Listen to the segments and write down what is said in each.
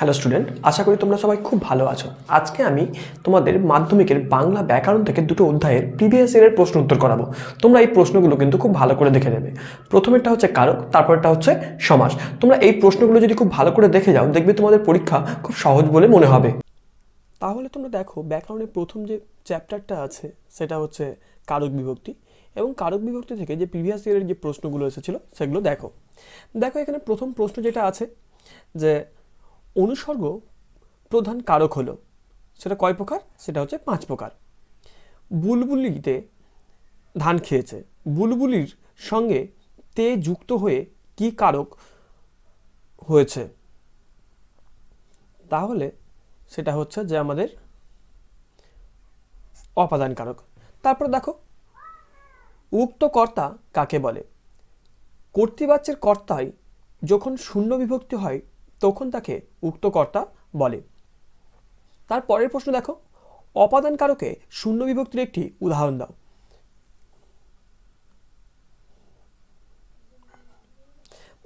Hello student আশা করি তোমরা সবাই খুব ভালো আছো। আজকে আমি তোমাদের মাধ্যমিকের বাংলা ব্যাকরণ থেকে দুটো অধ্যায়ের প্রিভিয়াস ইয়ারের প্রশ্ন উত্তর করাবো। তোমরা এই প্রশ্নগুলো কিন্তু খুব ভালো করে দেখে নেবে। প্রথমেরটা হচ্ছে কারক তারপরটা হচ্ছে সমাস। তোমরা এই প্রশ্নগুলো যদি খুব ভালো করে দেখে যাও, দেখবে তোমাদের পরীক্ষা খুব সহজ বলে মনে হবে। তাহলে তোমরা দেখো, ব্যাকরণের প্রথম যে চ্যাপ্টারটা আছে, সেটা হচ্ছে কারক বিভক্তি। এবং কারক বিভক্তি থেকে যে প্রিভিয়াস ইয়ারের যে প্রশ্নগুলো এসেছিল, সেগুলো দেখো। দেখো এখানে প্রথম প্রশ্ন যেটা আছে, যে অনুসর্গ প্রধান কারক হলো, সেটা কয় প্রকার? সেটা হচ্ছে পাঁচ প্রকার। বুলবুলিতে ধান খেয়েছে। বুলবুলির সঙ্গে তে যুক্ত হয়ে কি কারক হয়েছে? তাহলে সেটা হচ্ছে যে আমাদের অপাদান কারক। তারপর দেখো, উক্ত কর্তা কাকে বলে? কর্তৃবাচ্যের কর্তায় যখন শূন্য বিভক্তি হয় তখন তাকে উক্ত কর্তা বলে। তার পরের প্রশ্ন দেখো। অপাদান কারকে শূন্য বিভক্তির একটি উদাহরণ দাও।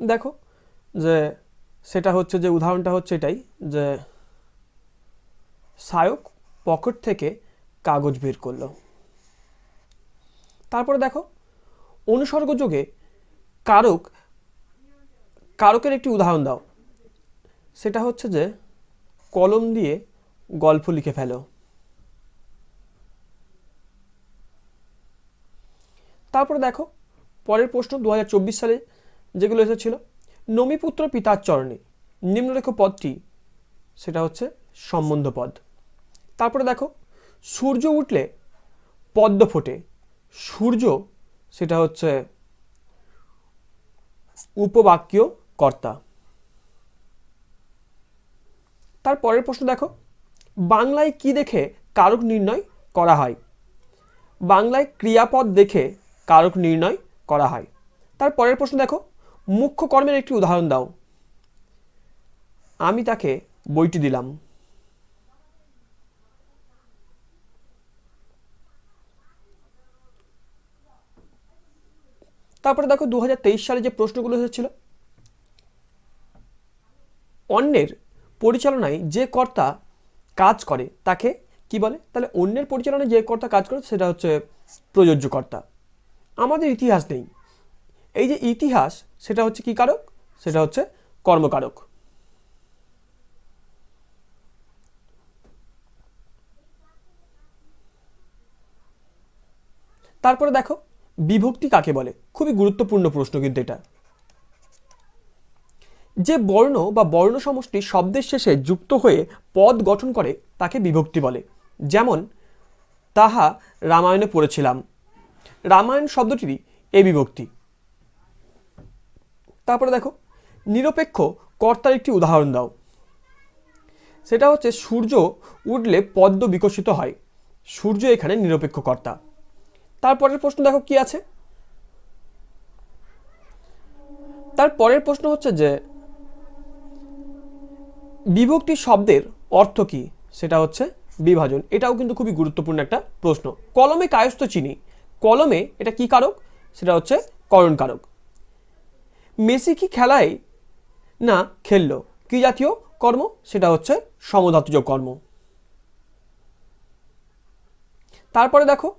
দেখো যে সেটা হচ্ছে যে উদাহরণটা হচ্ছে এটাই যে সায়ক পকেট থেকে কাগজ বের করল। তারপরে দেখো অনুসর্গ যোগে কারক, কারকের একটি উদাহরণ দাও। সেটা হচ্ছে যে কলম দিয়ে গল্প লিখে ফেলো। তারপরে দেখো, পরের প্রশ্ন দু হাজার চব্বিশ সালে যেগুলো এসেছিল, নমিপুত্র পিতার চরণে নিম্নরেখ পদটি, সেটা হচ্ছে সম্বন্ধ পদ। তারপরে দেখো, সূর্য উঠলে পদ্ম ফোটে। সূর্য, সেটা হচ্ছে উপবাক্য কর্তা তার পরের প্রশ্ন দেখো। বাংলায় কি দেখে কারক নির্ণয় করা হয়? বাংলায় ক্রিয়াপদ দেখে কারক নির্ণয় করা হয়। তার পরের প্রশ্ন দেখো। মুখ্য কর্মের একটি উদাহরণ দাও। আমি তাকে বইটি দিলাম। তারপরে দেখো দু হাজার তেইশ সালে যে প্রশ্নগুলো এসেছিল, অন্যের পরিচালনায় যে কর্তা কাজ করে, তাকে কি বলে? তাহলে অন্যের পরিচালনায় যে কর্তা কাজ করে, সেটা হচ্ছে প্রযোজ্য কর্তা। আমাদের ইতিহাস নেই। এই যে ইতিহাস, সেটা হচ্ছে কি কারক? সেটা হচ্ছে কর্মকারক। তারপরে দেখো, বিভক্তি কাকে বলে? খুবই গুরুত্বপূর্ণ প্রশ্ন কিন্তু এটা। যে বর্ণ বা বর্ণ সমষ্টি শব্দের শেষে যুক্ত হয়ে পদ গঠন করে তাকে বিভক্তি বলে। যেমন, তাহা রামায়ণে পড়েছিলাম। রামায়ণ শব্দটিরই এ বিভক্তি। তারপরে দেখো, নিরপেক্ষ কর্তার একটি উদাহরণ দাও। সেটা হচ্ছে, সূর্য উঠলে পদ্ম বিকশিত হয়। সূর্য এখানে নিরপেক্ষ কর্তা। তারপরের প্রশ্ন দেখো, কি আছে? তার পরের প্রশ্ন হচ্ছে যে বিভক্তি শব্দের অর্থ কি? সেটা হচ্ছে বিভাজন। এটাও কিন্তু খুবই গুরুত্বপূর্ণ একটা প্রশ্ন। কলমে কায়স্থ চিনি। কলমে এটা কি কারক? সেটা হচ্ছে করণ কারক। মেসি কি খেলায়? না, খেললো। কি জাতীয় কর্ম? সেটা হচ্ছে সমধাতুজ কর্ম। তারপরে দেখো,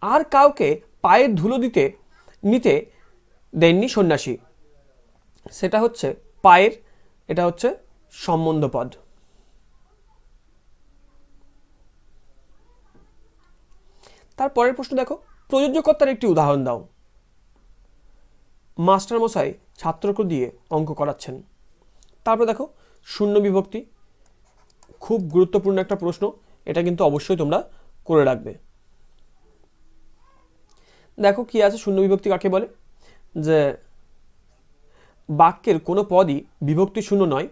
আর কাউকে পায়ের ধুলো দিতে, নিতে দেননি সন্ন্যাসী। সেটা হচ্ছে পায়ের, এটা হচ্ছে সম্বন্ধ পদ তারপরের প্রশ্ন দেখো, প্রযোজ্যকর্তার একটি উদাহরণ দাও। মাস্টারমশাই ছাত্রকে দিয়ে অঙ্ক করাচ্ছেন। তারপর দেখো, শূন্য বিভক্তি। খুব গুরুত্বপূর্ণ একটা প্রশ্ন, এটা কিন্তু অবশ্যই তোমরা করে রাখবে। দেখো কি আছে, শূন্য বিভক্তি কাকে বলে? যে বাক্যের কোনো পদই বিভক্তি শূন্য নয়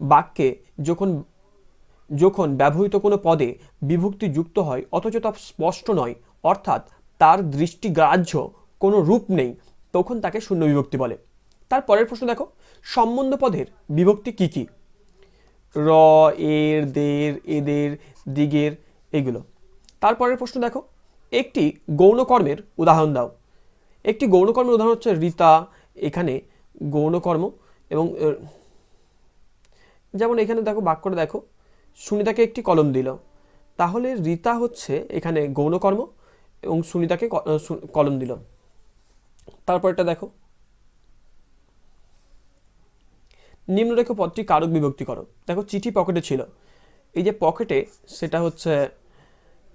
বাক্যে যখন যখন ব্যবহৃত কোনো পদে বিভক্তি যুক্ত হয়, অথচ তা স্পষ্ট নয়, অর্থাৎ তার দৃষ্টিগ্রাহ্য কোনো রূপ নেই, তখন তাকে শূন্য বিভক্তি বলে। তার পরের প্রশ্ন দেখো, সম্বন্ধ পদের বিভক্তি কি কি? র, এর, দের, এদের, দিগের, এগুলো। তারপরের প্রশ্ন দেখো, একটি গৌণকর্মের উদাহরণ দাও। একটি গৌণকর্মের উদাহরণ হচ্ছে রীতা, এখানে গৌণকর্ম এবং যেমন এখানে দেখো বাক্যটা দেখো। সুনিতাকে একটি কলম দিল। তাহলে রীতা হচ্ছে এখানে গৌণকর্ম এবং সুনিতাকে কলম দিল। তারপরটা দেখো। নিম্নরেখ পদটি কারক বিভক্তি করো। দেখো, চিঠি পকেটে ছিল। এই যে পকেটে, সেটা হচ্ছে,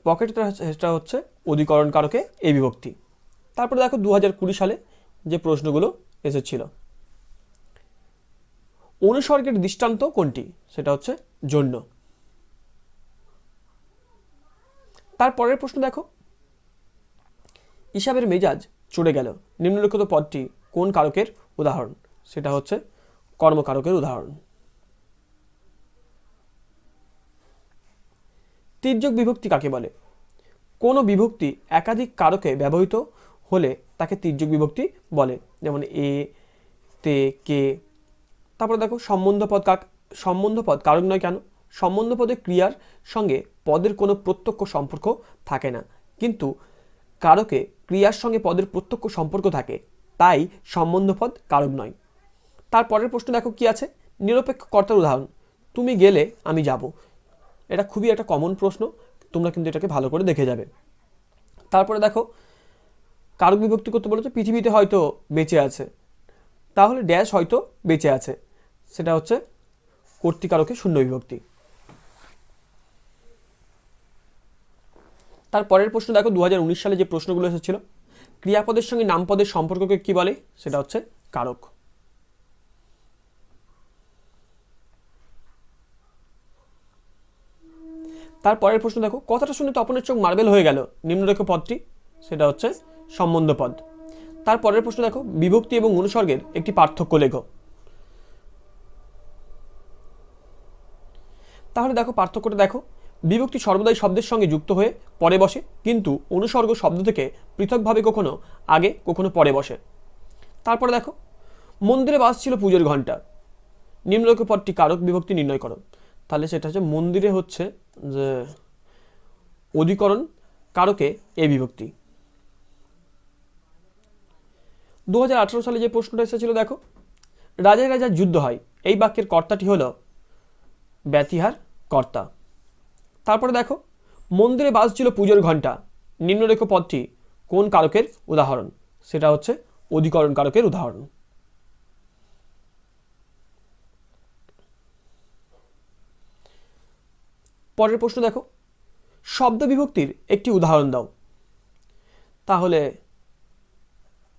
পকেটটা সেটা হচ্ছে অধিকরণ কারকে এই বিভক্তি। তারপরে দেখো দু হাজার কুড়ি সালে যে প্রশ্নগুলো এসেছিল। অনুসর্গের দৃষ্টান্ত কোনটি? সেটা হচ্ছে জন্য। তারপরের প্রশ্ন দেখো। ইসাবের মেজাজ চড়ে গেল। নিম্নলিখিত পদটি কোন কারকের উদাহরণ? সেটা হচ্ছে কর্মকারকের উদাহরণ। তির্যক বিভক্তি কাকে বলে? কোনো বিভক্তি একাধিক কারকে ব্যবহৃত হলে তাকে তির্যক বিভক্তি বলে। যেমন এ, তে, কে তারপরে দেখো সম্বন্ধ পদ কাক সম্বন্ধ পদ কারক নয় কেন? সম্বন্ধ পদে ক্রিয়ার সঙ্গে পদের কোনো প্রত্যক্ষ সম্পর্ক থাকে না। কিন্তু কারকে ক্রিয়ার সঙ্গে পদের প্রত্যক্ষ সম্পর্ক থাকে, তাই সম্বন্ধ পদ কারক নয় তারপরের প্রশ্ন দেখো কি আছে? নিরপেক্ষ কর্তার উদাহরণ। তুমি গেলে আমি যাব। এটা খুবই একটা কমন প্রশ্ন, তোমরা কিন্তু এটাকে ভালো করে দেখে যাবে। তারপরে দেখো, কারক বিভক্তি করতে বলেছে, পৃথিবীতে হয়তো বেঁচে আছে। তাহলে ড্যাশ হয়তো বেঁচে আছে। সেটা হচ্ছে কর্তিকারকে শূন্য বিভক্তি। তার পরের প্রশ্ন দেখো দু হাজার উনিশ সালে যে প্রশ্নগুলো এসেছিল, ক্রিয়াপদের সঙ্গে নামপদের সম্পর্ককে কি বলে? সেটা হচ্ছে কারক। তার পরের প্রশ্ন দেখো, কথাটা শুনে তপনের চোখ মার্বেল হয়ে গেল, নিম্নরেখ পদটি, সেটা হচ্ছে সম্বন্ধ পদ তারপরের প্রশ্ন দেখো, বিভক্তি এবং অনুসর্গের একটি পার্থক্য লেখো। তাহলে দেখো পার্থক্যটা দেখো। বিভক্তি সর্বদাই শব্দের সঙ্গে যুক্ত হয়ে পরে বসে, কিন্তু অনুসর্গ শব্দ থেকে পৃথকভাবে কখনো আগে, কখনো পরে বসে। তারপরে দেখো, মন্দিরে বাস ছিল পুজোর ঘণ্টা নিম্নলোক পদটি কারক বিভক্তি নির্ণয় করো। তাহলে সেটা হচ্ছে মন্দিরে হচ্ছে যে অধিকরণ, কারকে এ বিভক্তি। দু হাজার আঠেরো সালে যে প্রশ্নটা এসেছিল দেখো, রাজায় রাজার যুদ্ধ হয়। এই বাক্যের কর্তাটি হল ব্যতিহার কর্তা। তারপরে দেখো, মন্দিরে বাজছিল পুজোর ঘণ্টা নিম্নরেখ পদটি কোন কারকের উদাহরণ? সেটা হচ্ছে অধিকরণ কারকের উদাহরণ। পরের প্রশ্ন দেখো, শব্দ বিভক্তির একটি উদাহরণ দাও। তাহলে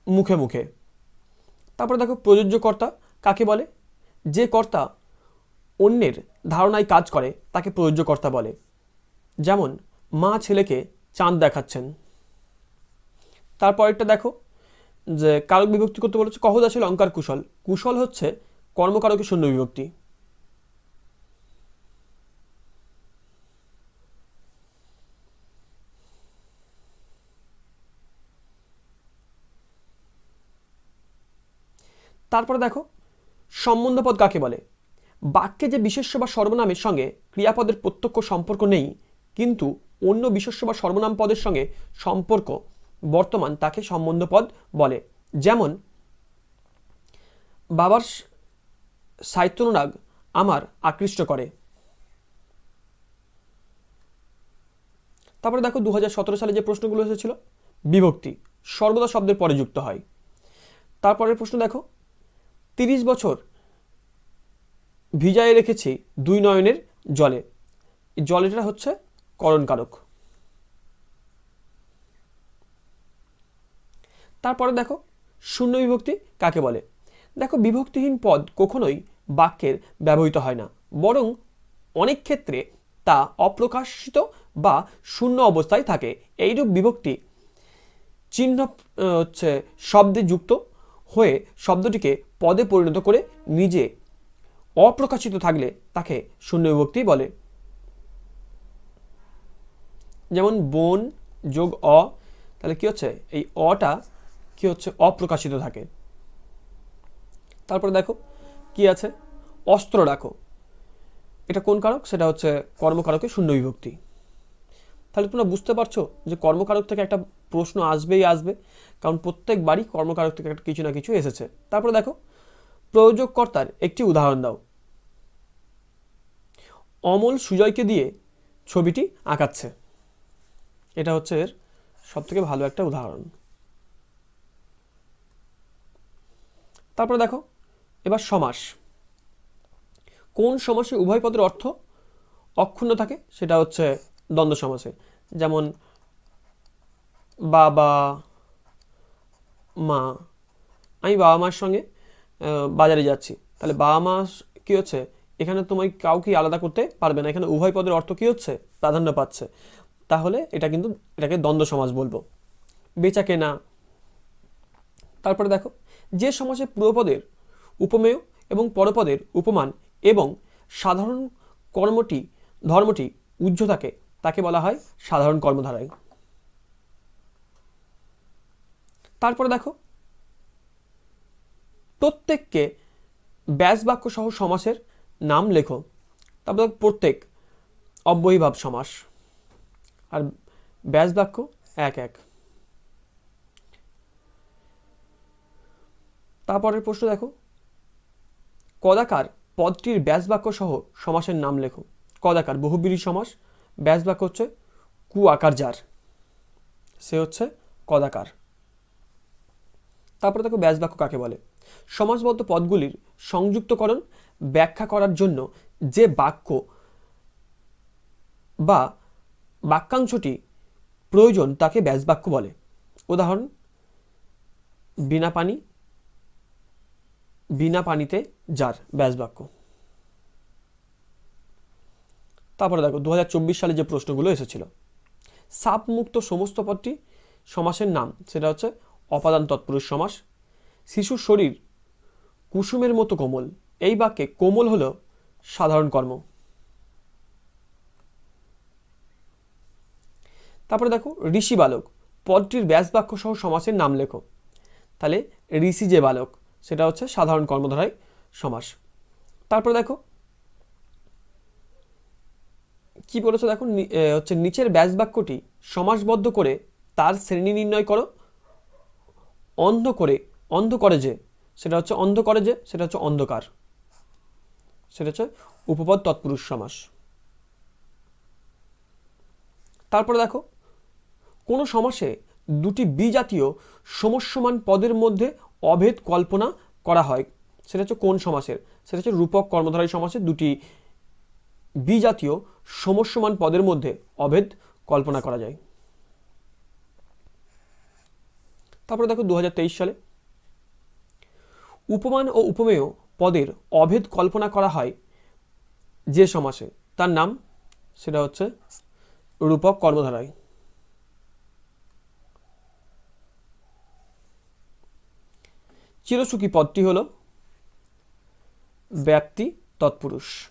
মুখে মুখে। তারপরে দেখো, প্রযোজ্য কর্তা কাকে বলে? যে কর্তা অন্যের ধারণায় কাজ করে, তাকে প্রযোজ্যকর্তা বলে। যেমন, মা ছেলেকে চাঁদ দেখাচ্ছেন। তারপরেরটা দেখো, যে কারক বিভক্তি করতে বলেছে কহদা ছিল অলঙ্কার কুশল। কুশল হচ্ছে কর্মকারকের শূন্য বিভক্তি। তারপরে দেখো, সম্বন্ধপদ কাকে বলে? বাক্যে যে বিশেষ্য বা সর্বনামের সঙ্গে ক্রিয়াপদের প্রত্যক্ষ সম্পর্ক নেই, কিন্তু অন্য বিশেষ্য বা সর্বনাম পদের সঙ্গে সম্পর্ক বর্তমান তাকে সম্বন্ধপদ বলে। যেমন, বাবার সাহিত্যানুরাগ আমার আকৃষ্ট করে। তারপরে দেখো দু হাজার সতেরো সালে যে প্রশ্নগুলো এসেছিল, বিভক্তি সর্বদা শব্দের পরে যুক্ত হয়। তারপরের প্রশ্ন দেখো, তিরিশ বছর ভিজায় রেখেছি দুই নয়নের জলে। জলেটা হচ্ছে করণকারক। তারপরে দেখো, শূন্য বিভক্তি কাকে বলে? দেখো, বিভক্তিহীন পদ কখনোই বাক্যের ব্যবহৃত হয় না, বরং অনেক ক্ষেত্রে তা অপ্রকাশিত বা শূন্য অবস্থায় থাকে। এইরূপ বিভক্তি চিহ্ন হচ্ছে শব্দে যুক্ত হয়ে শব্দটিকে পদে পরিণত করে নিজে অপ্রকাশিত থাকলে তাকে শূন্য বিভক্তি বলে। যেমন বন যোগ অ, তাহলে কি হচ্ছে? এই অটা কি হচ্ছে? অপ্রকাশিত থাকে। তারপরে দেখো, কি আছে? অস্ত্র রাখো। এটা কোন কারক? সেটা হচ্ছে কর্মকারকের শূন্য বিভক্তি। তাহলে তোমরা বুঝতে পারছ যে কর্মকারক থেকে একটা প্রশ্ন আসবেই আসবে, কারণ প্রত্যেকবারই কর্মকারক থেকে একটা কিছু না কিছু এসেছে। তারপরে দেখো প্রয়োজককর্তার একটি উদাহরণ দাও। অমল সুজয়কে দিয়ে ছবিটি আঁকাচ্ছে। এটা হচ্ছে এর সবথেকে ভালো একটা উদাহরণ। তারপরে দেখো, এবার সমাস। কোন সমাসে উভয় পদের অর্থ অক্ষুণ্ণ থাকে সেটা হচ্ছে দ্বন্দ্ব সমাসে। যেমন বাবা, মা। আমি বাবা মার সঙ্গে বাজারে যাচ্ছি। তাহলে বাবা মা কি হচ্ছে? এখানে তোমায় কাউকে আলাদা করতে পারবে না। এখানে উভয় পদের অর্থ কি হচ্ছে? প্রাধান্য পাচ্ছে। তাহলে এটা কিন্তু এটাকে দ্বন্দ্ব সমাজ বলব। বেচা কেনা। তারপরে দেখো, যে সমাজে পূর্বপদের উপমেয় এবং পরপদের উপমান এবং সাধারণ কর্মটি, ধর্মটি উজ্জ্ব থাকে, তাকে বলা হয় সাধারণ কর্মধারায়। তারপরে দেখো প্রত্যেককে ব্যাস বাক্য সহ সমাসের নাম লেখো। তারপর প্রত্যেক, অব্যয়ীভাব সমাস। আর ব্যাস বাক্য এক এক। তারপরের প্রশ্ন দেখো, কদাকার পদটির ব্যাস বাক্য সহ সমাসের নাম লেখো। কদাকার বহুব্রীহি সমাস, ব্যাস বাক্য হচ্ছে কু আকার যার সে হচ্ছে কদাকার। তারপরে দেখো ব্যাস বাক্য কাকে বলে? সমাসবদ্ধ পদগুলির সংযুক্তকরণ ব্যাখ্যা করার জন্য যে বাক্য বা বাক্যাংশটি প্রয়োজন তাকে ব্যাস বাক্য বলে। উদাহরণ, বিনা পানি, বিনা পানিতে যার ব্যাস বাক্য তারপরে দেখো দু হাজার চব্বিশ সালে যে প্রশ্নগুলো এসেছিল, সাপমুক্ত সমস্ত পদটি সমাসের নাম, সেটা হচ্ছে অপাদান তৎপুরুষ সমাস শিশুর শরীর কুসুমের মতো কোমল। এই বাক্যে কোমল হলো সাধারণ কর্ম। তারপরে দেখো, ঋষি বালক, পদটির ব্যাস বাক্য সহ সমাসের নাম লেখো। তাহলে ঋষি যে বালক, সেটা হচ্ছে সাধারণ কর্মধারায় সমাস। তারপরে দেখো, কি বলেছে দেখো হচ্ছে নিচের ব্যাস বাক্যটি সমাসবদ্ধ করে তার শ্রেণি নির্ণয় করো, অন্ধ করে অন্ধ করে যে, সেটা হচ্ছে অন্ধ করে যে, সেটা হচ্ছে অন্ধকার। সেটা হচ্ছে উপপদ তৎপুরুষ সমাস। তারপরে দেখো, কোনো সমাসে দুটি বিজাতীয় সমস্যমান পদের মধ্যে অভেদ কল্পনা করা হয়। সেটা হচ্ছে কোন সমাসের? সেটা হচ্ছে রূপক কর্মধারী সমাসের দুটি বিজাতীয় সমস্যমান পদের মধ্যে অভেদ কল্পনা করা যায়। তারপরে দেখো দু হাজার তেইশ সালে উপমান ও উপমেয় পদের অভেদ কল্পনা করা হয় যে সমাসে। তার নাম সেটা হচ্ছে রূপক কর্মধারায়। চিরসুখী পদটি হল ব্যক্তি তৎপুরুষ।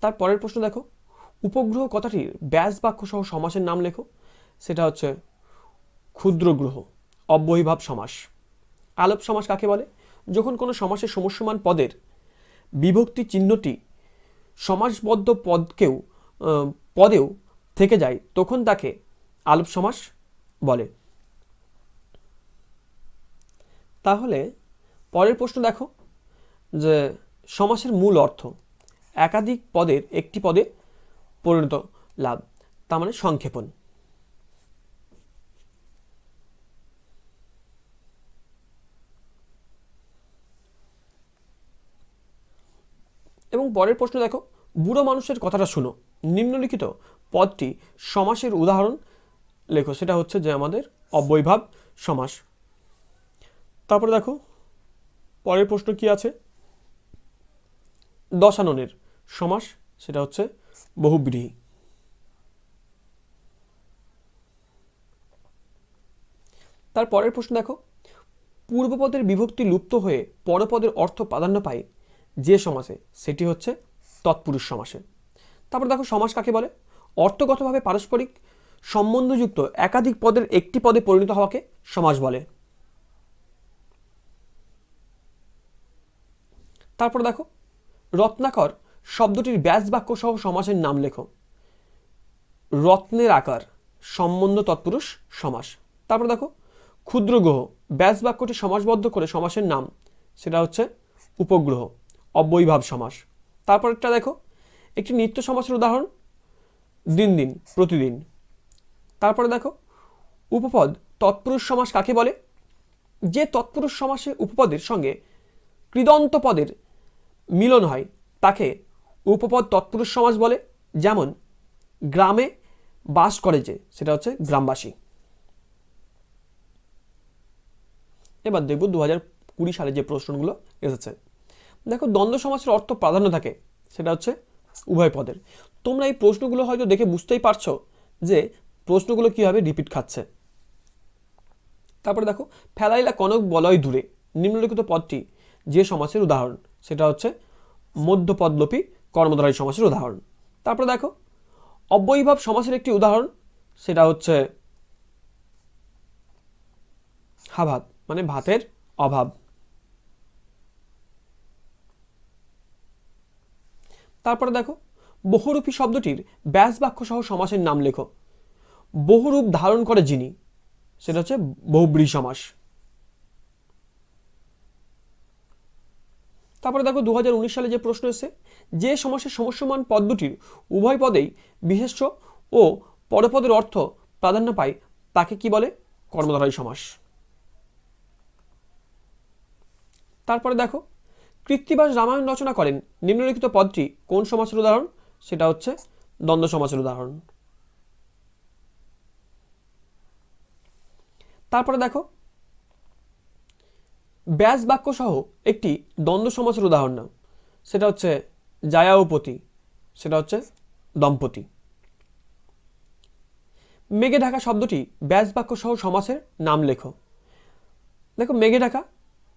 তার পরের প্রশ্ন দেখো। উপগ্রহ কথাটির ব্যাস বাক্য সহ সমাসের নাম লেখো। সেটা হচ্ছে ক্ষুদ্র গ্রহ, অব্যয়ীভাব সমাস। আলোপ সমাস কাকে বলে? যখন কোনো সমাসের সমস্যমান পদের বিভক্তি চিহ্নটি সমাসবদ্ধ পদকেও পদেও থেকে যায়, তখন তাকে আলোপ সমাস বলে। তাহলে পরের প্রশ্ন দেখো, যে সমাসের মূল অর্থ একাধিক পদের একটি পদে পরিণত লাভ, তার মানে সংক্ষেপণ। পরের প্রশ্ন দেখো। বুড়ো মানুষের কথাটা শুনো। নিম্নলিখিত পদটি সমাসের উদাহরণ। লেখো, সেটা হচ্ছে যে আমাদের অব্যয়ভাব সমাস। তারপরে দেখো, পরের প্রশ্ন কি আছে? দশাননের সমাস, সেটা হচ্ছে বহুব্রীহি। তার পরের প্রশ্ন দেখো। পূর্বপদের বিভক্তি লুপ্ত হয়ে পরপদের অর্থ প্রাধান্য পায় যে সমাসে, সেটি হচ্ছে তৎপুরুষ সমাসে। তারপর দেখো সমাস কাকে বলে? অর্থগতভাবে পারস্পরিক সম্বন্ধযুক্ত একাধিক পদের একটি পদে পরিণত হওয়াকে সমাস বলে। তারপর দেখো, রত্নাকর শব্দটির ব্যাস বাক্য সহ সমাসের নাম লেখো। রত্নের আকার, সম্বন্ধ তৎপুরুষ সমাস। তারপর দেখো, ক্ষুদ্র গ্রহ, ব্যাস বাক্যটি সমাসবদ্ধ করে সমাসের নাম, সেটা হচ্ছে উপগ্রহ। অব্যয়ীভাব সমাস। তারপরটা দেখো, একটি নিত্য সমাসের উদাহরণ, দিন দিন, প্রতিদিন। তারপরে দেখো, উপপদ তৎপুরুষ সমাস কাকে বলে? যে তৎপুরুষ সমাসে উপপদের সঙ্গে কৃদন্ত পদের মিলন হয়, তাকে উপপদ তৎপুরুষ সমাস বলে। যেমন, গ্রামে বাস করে যে, সেটা হচ্ছে গ্রামবাসী। এবার দেখব দু হাজার কুড়ি সালে যে প্রশ্নগুলো এসেছে। দেখো দ্বন্দ্ব সমাসের অর্থ প্রাধান্য থাকে, সেটা হচ্ছে উভয় পদের। তোমরা এই প্রশ্নগুলো হয়তো দেখে বুঝতেই পারছ যে প্রশ্নগুলো কীভাবে রিপিট খাচ্ছে। তারপরে দেখো, ফেলাইলা কনক বলয় দূরে, নিম্নলিখিত পদটি যে সমাসের উদাহরণ, সেটা হচ্ছে মধ্যপদলোপী কর্মধারী সমাসের উদাহরণ। তারপরে দেখো, অব্যয়ীভাব সমাসের একটি উদাহরণ, সেটা হচ্ছে হাভাত মানে ভাতের অভাব। তারপরে দেখো, বহুরূপী শব্দটির ব্যাস বাক্য সহ সমাসের নাম লেখো। বহুরূপ ধারণ করে যিনি, সেটা হচ্ছে বহুব্রী সমাস। তারপরে দেখো দু হাজার উনিশ সালে যে প্রশ্ন এসেছে, যে সমাসের সমস্যমান পদ দুটির উভয় পদেই বিশেষ্য ও পরপদের অর্থ প্রাধান্য পায়, তাকে কি বলে? কর্মধারয় সমাস। তারপরে দেখো কৃত্তিবাস রামায়ণ রচনা করেন। নিম্নলিখিত পদটি কোন সমাসের উদাহরণ? সেটা হচ্ছে দ্বন্দ্ব সমাসের উদাহরণ। তারপরে দেখো ব্যাস বাক্য সহ একটি দ্বন্দ্ব সমাসের উদাহরণ নাও। সেটা হচ্ছে জায়াওপতি সেটা হচ্ছে দম্পতি। মেঘে ঢাকা শব্দটি ব্যাস বাক্য সহ সমাসের নাম লেখো। দেখো, মেঘে ঢাকা,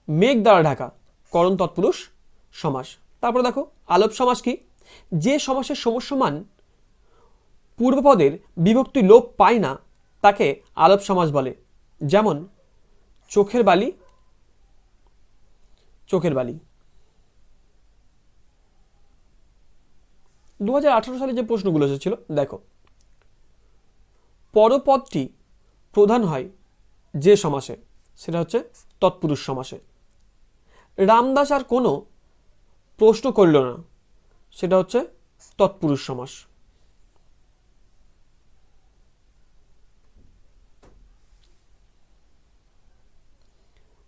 মেঘ দ্বারা ঢাকা। করণ তৎপুরুষ সমাস। তারপরে দেখো, আলোপ সমাস কি? যে সমাসের সমস্যমান পূর্বপদের বিভক্তি লোপ পায় না, তাকে আলোপ সমাস বলে। যেমন, চোখের বালি চোখের বালি। দু হাজার আঠারো সালে যে প্রশ্নগুলো এসেছিল, দেখো। পরপদটি প্রধান হয় যে সমাসে, সেটা হচ্ছে তৎপুরুষ সমাসে। রামদাস আর কোনো প্রশ্ন করল না। সেটা হচ্ছে তৎপুরুষ সমাস।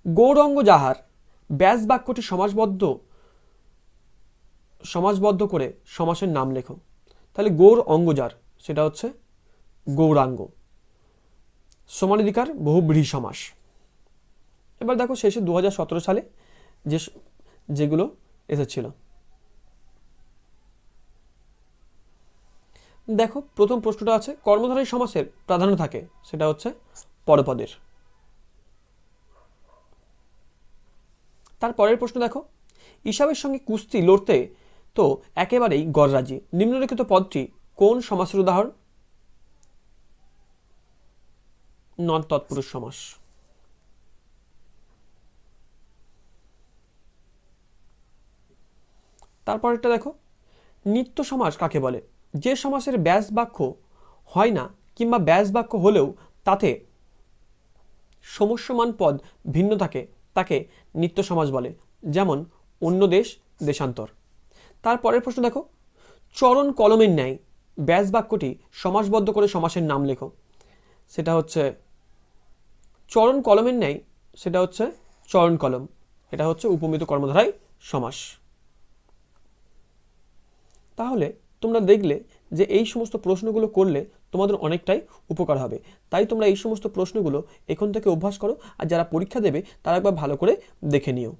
গৌরঙ্গ যাহার ব্যাস বাক্যটি সমাজবদ্ধ সমাজবদ্ধ করে সমাসের নাম লেখো। তাহলে গৌর অঙ্গজার সেটা হচ্ছে গৌরাঙ্গ। সমানাধিকার বহুব্রীহি সমাস। এবার দেখো শেষে দু হাজার সতেরো সালে যে যেগুলো এসেছিল। দেখো, প্রথম প্রশ্নটা আছে, কর্মধারী সমাসের প্রাধান্য থাকে, সেটা হচ্ছে পরপদের তার পরের প্রশ্ন দেখো, ইসাবের সঙ্গে কুস্তি লড়তে তো একেবারেই গড়রাজি। নিম্নলিখিত পদটি কোন সমাসের উদাহরণ? নন তৎপুরুষ সমাস। তারপরেরটা দেখো। নিত্য সমাস কাকে বলে? যে সমাসের ব্যাস বাক্য হয় না কিংবা ব্যাস বাক্য হলেও তাতে সমস্যমান পদ ভিন্ন থাকে, তাকে নিত্য সমাজ বলে। যেমন, অন্য দেশ, দেশান্তর। তারপরের প্রশ্ন দেখো। চরণ কলমের ন্যায় ব্যাস বাক্যটি সমাসবদ্ধ করে সমাসের নাম লেখো। সেটা হচ্ছে, চরণ কলমের ন্যায়, সেটা হচ্ছে চরণ কলম। এটা হচ্ছে উপমিত কর্মধারায় সমাস। তাহলে তোমরা দেখলে যে এই সমস্ত প্রশ্নগুলো করলে তোমাদের অনেকটাই উপকার হবে। তাই তোমরা এই সমস্ত প্রশ্নগুলো এখন থেকে অভ্যাস করো, আর যারা পরীক্ষা দেবে তারা একবার ভালো করে দেখে নিও।